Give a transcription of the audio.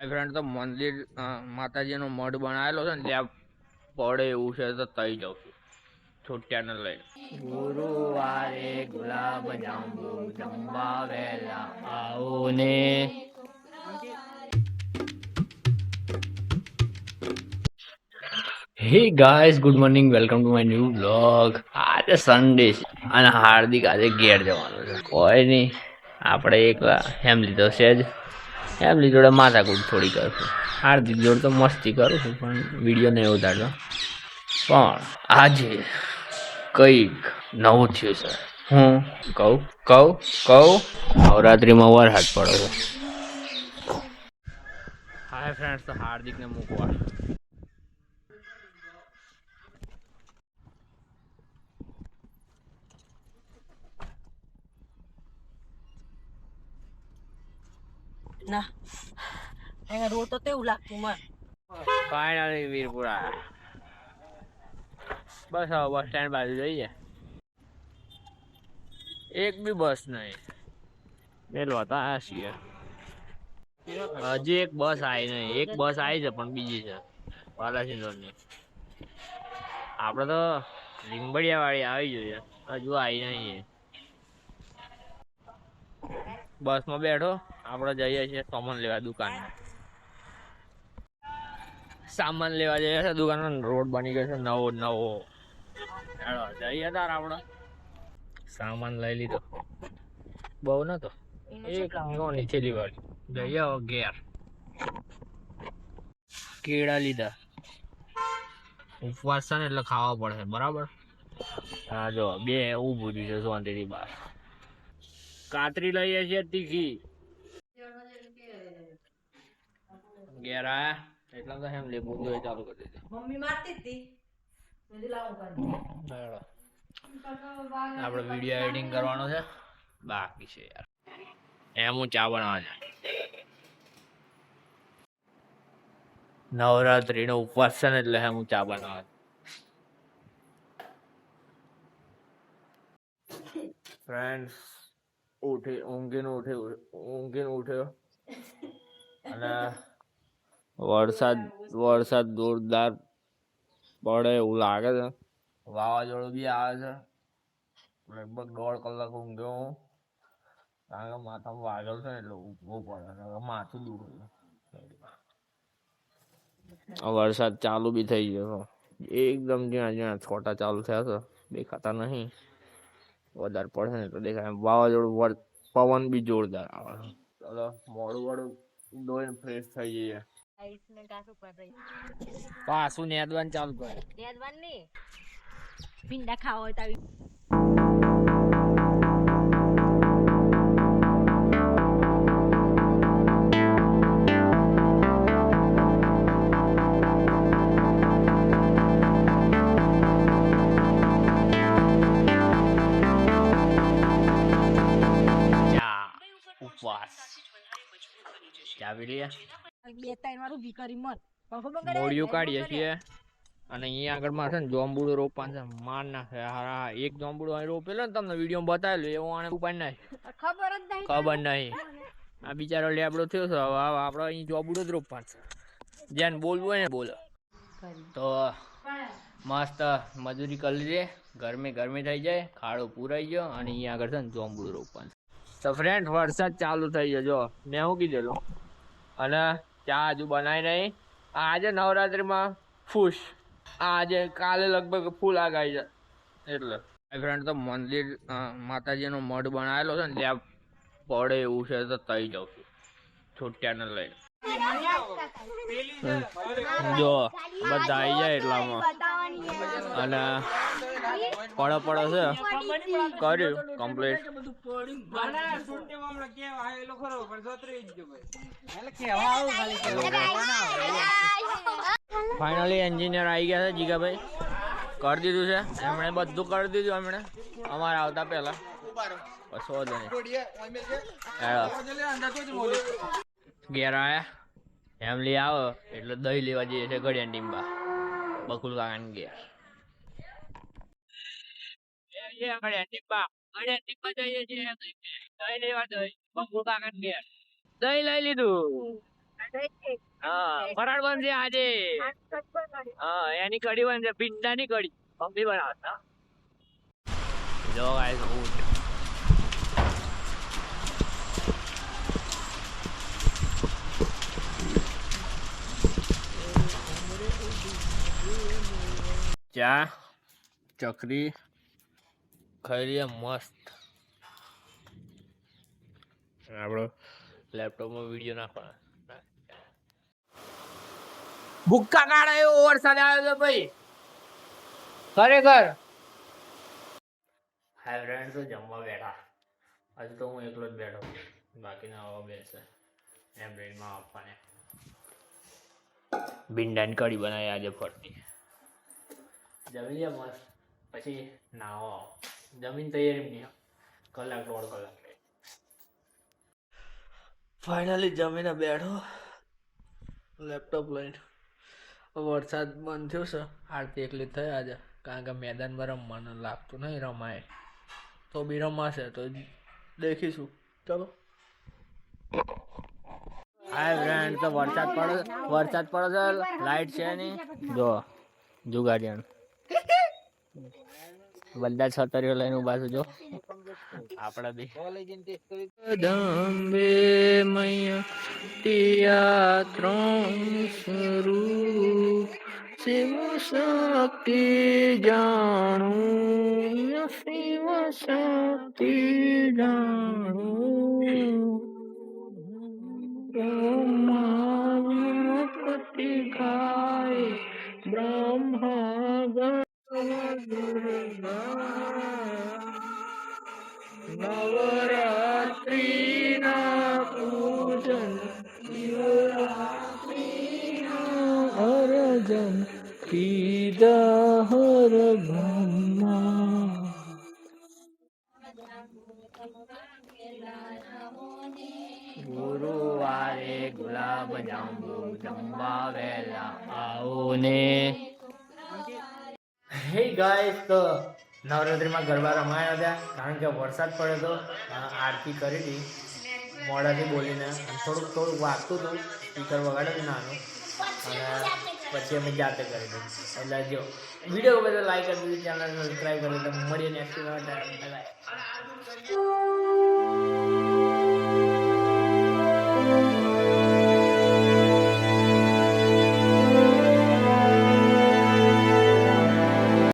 Friend તો મંદિર માતાજીનો મઢ બનાવેલો છે ને ત્યાં પડે એવું છે તો તઈ જાઉં છું. છોટ્યાને લઈને. ગુરુવારે ગુલાબ જાંબુ જમવા વેલા આવો ને. Hey guys good morning welcome to my new blog આજે સન્ડે છે અને હાર્દિક આજે ઘેર જવાનું છે. કોઈ નહીં આપણે એક ફેમિલી તો છે જ. ફેમિલી જોડે માથાકૂટ થોડી કરશું હાર્દિક જોડે તો મસ્તી કરું છું પણ વીડિયો નહીં ઉતારતો. પણ આજે કંઈક નવું થયું છે. હું? કહું કહું કહું. નવરાત્રિમાં વરસાદ પડો છે. હાય ફ્રેન્ડ્સ તો હાર્દિકને મૂકવા. ના. અહીંયા રોડ તો તેવું લાગતું મને. ફાઇનલી વીરપુરા. બસ હવે બસ સ્ટેન્ડ બાજુ જઈએ. એક બી બસ નહીં. પેલો હતા આ છીએ. હજી એક બસ આવી નહીં. એક બસ આવી છે પણ બીજી છે. વાલાસિંદોરની. આપણે તો લીંબડિયા વાળી આવી જોઈએ. હજુ આવી નહીં બસમાં બેઠો. આપણે જઈએ છીએ સામાન લેવા દુકાન. સામાન લેવા જઈએ છે દુકાન રોડ બની ગયો છે નવો નવો. જઈએ તાર આપણે. સામાન લઈ લીધો. બહુ નતો એક નાની થેલી વાળી. જઈએ ઘેર. કેળા લીધા. ઉપવાસ છે ને એટલે ખાવા પડશે બરાબર? હા જો બે ઊભું છે શાંતિથી બહાર. કાતરી લઈએ છીએ તીખી. આયા એટલા તો એમ લીંબુ જોઈએ ચાલુ કરી દીધી મમ્મી મારતી હતી મેં લાવો કરી આપણે વીડિયો એડિટિંગ કરવાનો છે. બાકી છે યાર. એમ હું ચા બનાવવા છે નવરાત્રીનો ઉપવાસ છે ને એટલે હું ચા બનાવવા ફ્રેન્ડ્સ ઉઠી ઊંઘીને ઉઠી ઊંઘીને ઉઠ્યો. અને વરસાદ વરસાદ જોરદાર પડે એવું લાગે છે. વાવાઝોડું બી આવે છે. લગભગ દોઢ કલાક ઊંઘ્યો હું. કારણ કે માથામાં વાગેલ છે ને એટલે ઊંઘવું પડે. ને હવે માથું દુખે છે. વરસાદ ચાલુ બી થઈ ગયો છે એકદમ જ્યાં જ્યાં છોટા ચાલુ થયા છે દેખાતા નહીં. વધારે પડે ને તો દેખાય વાવાઝોડું વર પવન બી જોરદાર આવે છે. ચાલો મોડું મોડું ધોઈને ફ્રેશ થઈ જઈએ. આઈસ ને કાસુ પર રહી પાછું નેદવાનું ચાલુ કરે દેદવાનની ભીંડા ખાવા હોય તો આવી ચા ઉપવાસ ચા પી લઈએ બે ત્રણ વાર ઊભી કરી કરે મોડિયું કાઢીએ છીએ. અને અહીંયા આગળમાં છે ને જોંબુડો રોપવાનું છે. માર નાખે. હારા એક જોંબુડો અહીં રોપેલો ને તમને વીડિયો બતાવેલું એવું આને ઉપાડી નાખે. ખબર જ નહીં. ખબર નહીં. આ બિચારો લેબડો થયો છે. હવે આપણે અહીં જોંબુડો જ રોપવાનું છે. જેને બોલવું હોય ને બોલો. તો મસ્ત મજૂરી કરી લીધી. ગરમી ગરમી થઈ જાય. ખાડો પૂરાઈ ગયો અને અહીંયા આગળ છે ને જોંબુડો રોપવાનું તો ફ્રેન્ડ વરસાદ ચાલુ થઈ ગયો. જો મેં શું કીધેલું? અને ચા હજુ બનાવી નહીં. આજે નવરાત્રિમાં ફૂશ આજે કાલે લગભગ ફૂલ આગાઈ જાય એટલે. ફ્રેન્ડ તો મંદિર માતાજીનો મઢ બનાવેલો છે ને ત્યાં પડે એવું છે તો તઈ જાઉં છું. છૂટ્યાને લઈને. જો બધા આવી જાય એટલામાં. અને પડો પડો છે. કર્યું કમ્પ્લીટ ફાઇનલી એન્જિનિયર આવી ગયા છે જીગાભાઈ કરી દીધું છે. એમણે બધું કરી દીધું એમણે. અમારે આવતા પહેલા. નહીં. હેલો. ઘેર આયા. ફેમિલી આવો એટલે દહીં લેવા જઈએ છે ગળિયા ટીમ્બા બકુલ કાકાની ઘેર. ગળિયા ટીમ્બા ગળિયા ટીમ્બા જઈએ છીએ દહીં લેવા દહીં બકુલ કાકાની ઘેર દહીં લઈ લીધું. હા ફરાળ બનશે આજે. હા, એની કઢી બનશે ભીંડાની કઢી. મમ્મી બનાવતા જો ગાઈસ ઊંટ ચા, ચકરી ખાઈ મસ્ત. આપણો લેપટોપમાં વીડિયો નાખવાનો. ભૂક્કા કાઢે એવો વરસાદ આવ્યો છે ભાઈ. ખરેખર. હાય ફ્રેન્ડ તો જમવા બેઠા. હજુ તો હું એકલો જ બેઠો. બાકીના આવા બેસે. એમ બ્રેનમાં આપવાને ભીંડાની કઢી બનાવી આજે ફરતી. જમી લે મસ્ત. પછી નાવો જમીન તૈયારી નહીં કલાક દોઢ કલાક. ફાઇનલી જમીને બેઠો. લેપટોપ લઈને. વરસાદ બંધ થયો છે. આરતી એકલી થઈ આજે. કારણ કે મેદાનમાં રમવાનું લાગતું નહીં રમાય. તો બી રમાશે તો દેખીશું. ચલો. હાય ફ્રેન્ડ તો વરસાદ પડે વરસાદ પડે છે લાઈટ છે નહીં. જો જુગાડિયાનું. બધા છતરીઓ લઈને ઊભા છો, જો. આપણા બી. દંબે મૈયા તિયા ત્રણ સ્વરૂપ. શિવ શક્તિ જાણું. શિવ શક્તિ જાણું. બ્રહ્માપતિ ગાય બ્રહ્મા નવરાત્રિના પૂજન શિવરાત્રિના અર્જન કીધા હર બ્રહ્મા ગુરુવારે ગુલાબ જાંબુ જમવા વેલા આવો ને હે ગાઈસ તો નવરાત્રિમાં ગરબા રમાયા હતા, કારણ કે વરસાદ પડ્યો હતો આરતી કરી હતી મોડાથી બોલીને થોડુંક થોડુંક વાગતું હતું, સ્પીકર વગાડ્યું નાનું, અને પછી અમે જાતે કરી દીધું. એટલે જો, વીડિયો ગમે તો લાઈક કરી દીધી ચેનલ સબસ્ક્રાઈબ કરી તો મળીએ નેક્સ્ટ